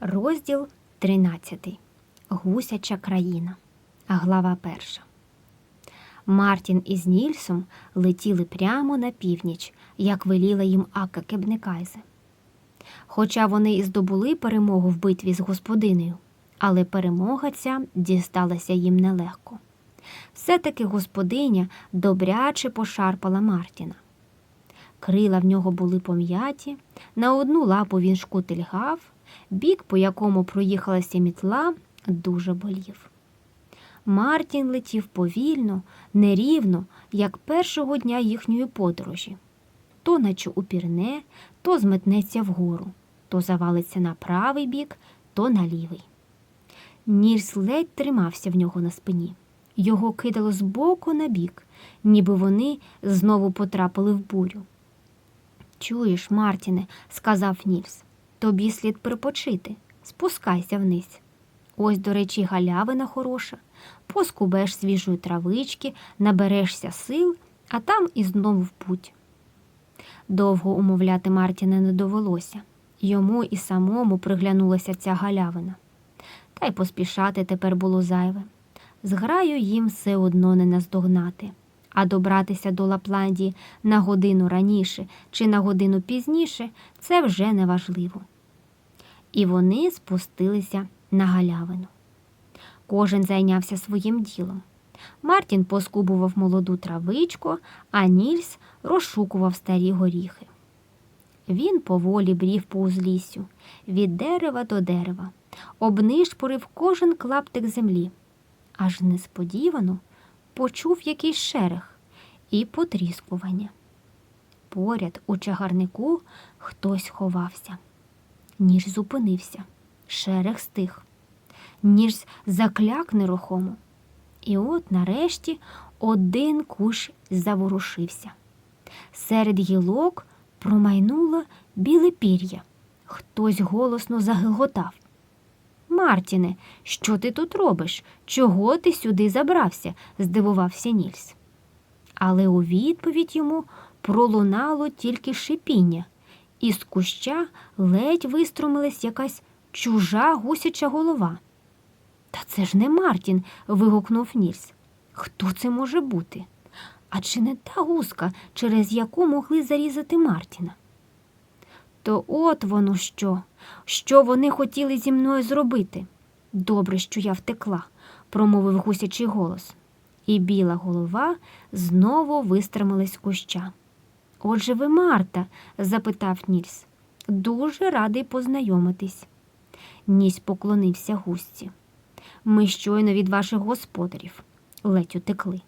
Розділ 13. Гусяча країна. Глава перша. Мартін із Нільсом летіли прямо на північ, як веліла їм Ака Кебнекайзе. Хоча вони і здобули перемогу в битві з господинею, але перемога ця дісталася їм нелегко. Все-таки господиня добряче пошарпала Мартіна. Крила в нього були пом'яті, на одну лапу він шкутильгав, бік, по якому проїхалася мітла, дуже болів. Мартін летів повільно, нерівно, як першого дня їхньої подорожі. То наче упірне, то зметнеться вгору, то завалиться на правий бік, то на лівий. Нільс ледь тримався в нього на спині. Його кидало з боку на бік, ніби вони знову потрапили в бурю. Чуєш, Мартіне, сказав Нільс, тобі слід припочити. Спускайся вниз. Ось, до речі, галявина хороша. Поскубеш свіжої травички, наберешся сил, а там і знову в путь. Довго умовляти Мартіна не довелося. Йому і самому приглянулася ця галявина. Та й поспішати тепер було зайве. Зграю їм все одно не наздогнати, а добратися до Лапландії на годину раніше чи на годину пізніше це вже не важливо. І вони спустилися на галявину. Кожен зайнявся своїм ділом. Мартін поскубував молоду травичку, а Нільс розшукував старі горіхи. Він поволі брів по узліссю, від дерева до дерева, обнишпорив кожен клаптик землі. Аж несподівано почув якийсь шерех і потріскування. Поряд у чагарнику хтось ховався. Ніж зупинився, шерех стих. Ніж закляк нерухомо. І от нарешті один кущ заворушився. Серед гілок промайнуло біле пір'я. Хтось голосно загиготав. Мартіне, що ти тут робиш? Чого ти сюди забрався? здивувався Нільс. Але у відповідь йому пролунало тільки шипіння, і з куща ледь виструмилась якась чужа гусяча голова. Та це ж не Мартін. вигукнув Нільс. Хто це може бути? А чи не та гуска, через яку могли зарізати Мартіна? То от воно що, що вони хотіли зі мною зробити. Добре, що я втекла, промовив гусячий голос, і біла голова знову вистрималась куща. Отже, ви Марта? запитав Нільс. Дуже радий познайомитись. Нісь поклонився гусці. Ми щойно від ваших господарів ледь утекли.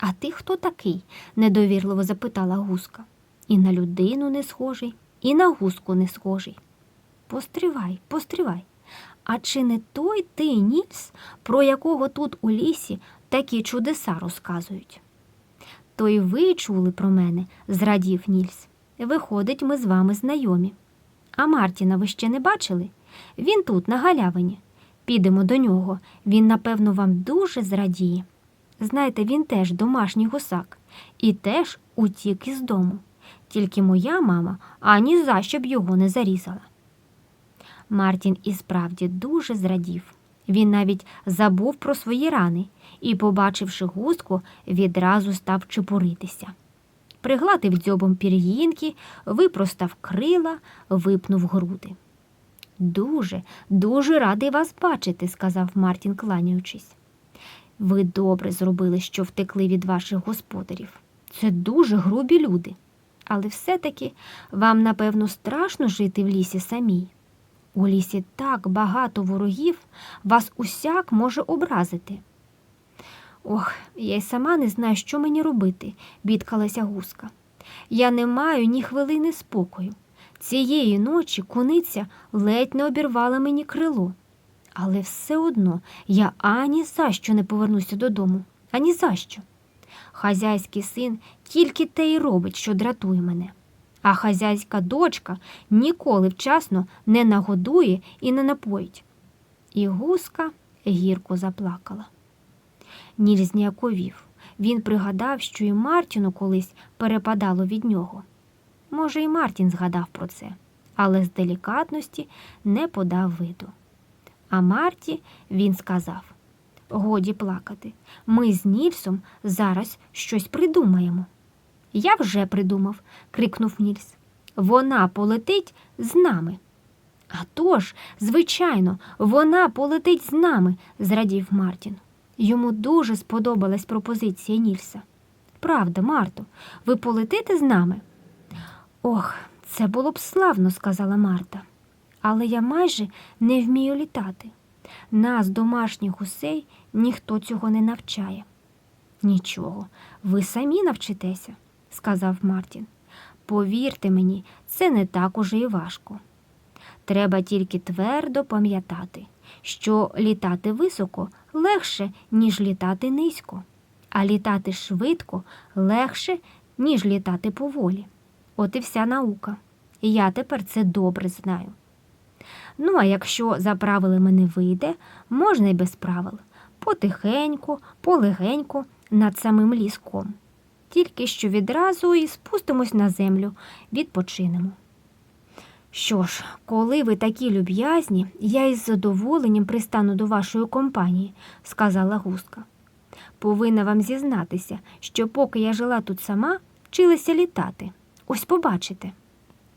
А ти хто такий? недовірливо запитала гуска. І на людину не схожий, і на гуску не схожий. Постривай, постривай. А чи не той ти, Нільс, про якого тут у лісі такі чудеса розказують? То й ви чули про мене, зрадів Нільс. Виходить, ми з вами знайомі. А Мартіна ви ще не бачили? Він тут, на галявині. Підемо до нього, він, напевно, вам дуже зрадіє. Знаєте, він теж домашній гусак і теж утік із дому. Тільки моя мама ані за що б його не зарізала. Мартін і справді дуже зрадів. Він навіть забув про свої рани і, побачивши густку, відразу став чепуритися. Пригладив дзьобом пір'їнки, випростав крила, випнув груди. Дуже, дуже радий вас бачити, сказав Мартін, кланяючись. Ви добре зробили, що втекли від ваших господарів. Це дуже грубі люди. Але все-таки вам, напевно, страшно жити в лісі самій. У лісі так багато ворогів, вас усяк може образити. Ох, я й сама не знаю, що мені робити, бідкалася гуска. Я не маю ні хвилини спокою. Цієї ночі куниця ледь не обірвала мені крило. Але все одно я ані за що не повернуся додому, ані за що. Хазяйський син тільки те й робить, що дратує мене. А хазяйська дочка ніколи вчасно не нагодує і не напоїть. І гуска гірко заплакала. Ніль зніяковів. Він пригадав, що і Мартіну колись перепадало від нього. Може, і Мартін згадав про це, але з делікатності не подав виду. А Марті він сказав Годі плакати. Ми з Нільсом зараз щось придумаємо. Я вже придумав, крикнув Нільс. Вона полетить з нами. «А тож, звичайно, вона полетить з нами, зрадів Мартін. Йому дуже сподобалась пропозиція Нільса. Правда, Марто, ви полетите з нами? Ох, це було б славно, сказала Марта. Але я майже не вмію літати. Нас, домашніх гусей, ніхто цього не навчає. Нічого, ви самі навчитеся, сказав Мартін. Повірте мені, це не так уже і важко. Треба тільки твердо пам'ятати, що літати високо легше, ніж літати низько, а літати швидко легше, ніж літати поволі. От і вся наука. Я тепер це добре знаю. Ну, а якщо за правилами не вийде, можна й без правил. Потихеньку, полегеньку над самим ліском. Тільки що відразу і спустимось на землю, відпочинемо. Що ж, коли ви такі люб'язні, я із задоволенням пристану до вашої компанії, сказала гуска. Повинна вам зізнатися, що поки я жила тут сама, вчилася літати. Ось побачите.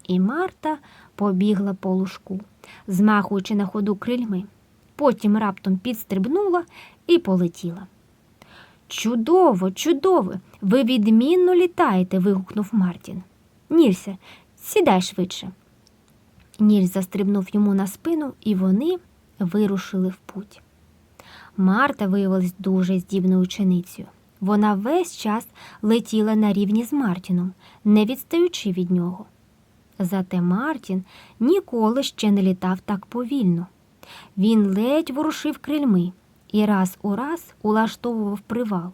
І Марта побігла по лужку, змахуючи на ходу крильми. Потім раптом підстрибнула і полетіла. Чудово, чудово! Ви відмінно літаєте. вигукнув Мартін. Нільсе, сідай швидше. Нільс застрибнув йому на спину, і вони вирушили в путь. Марта виявилась дуже здібною ученицею. Вона весь час летіла на рівні з Мартіном, не відстаючи від нього. Зате Мартін ніколи ще не літав так повільно. Він ледь ворушив крильми і раз у раз улаштовував привал.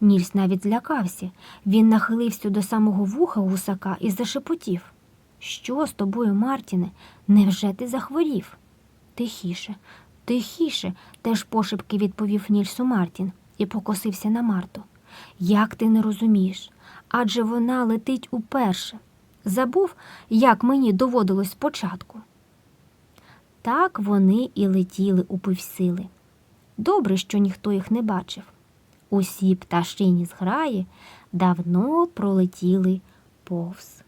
Нільс навіть злякався. Він нахилився до самого вуха гусака і зашепотів. Що з тобою, Мартіне? Невже ти захворів? Тихіше, тихіше, теж пошепки відповів Нільсу Мартін і покосився на Марту. Як ти не розумієш? Адже вона летить уперше. Забув, як мені доводилось спочатку. Так вони і летіли у півсили. Добре, що ніхто їх не бачив. Усі пташині зграї давно пролетіли повз.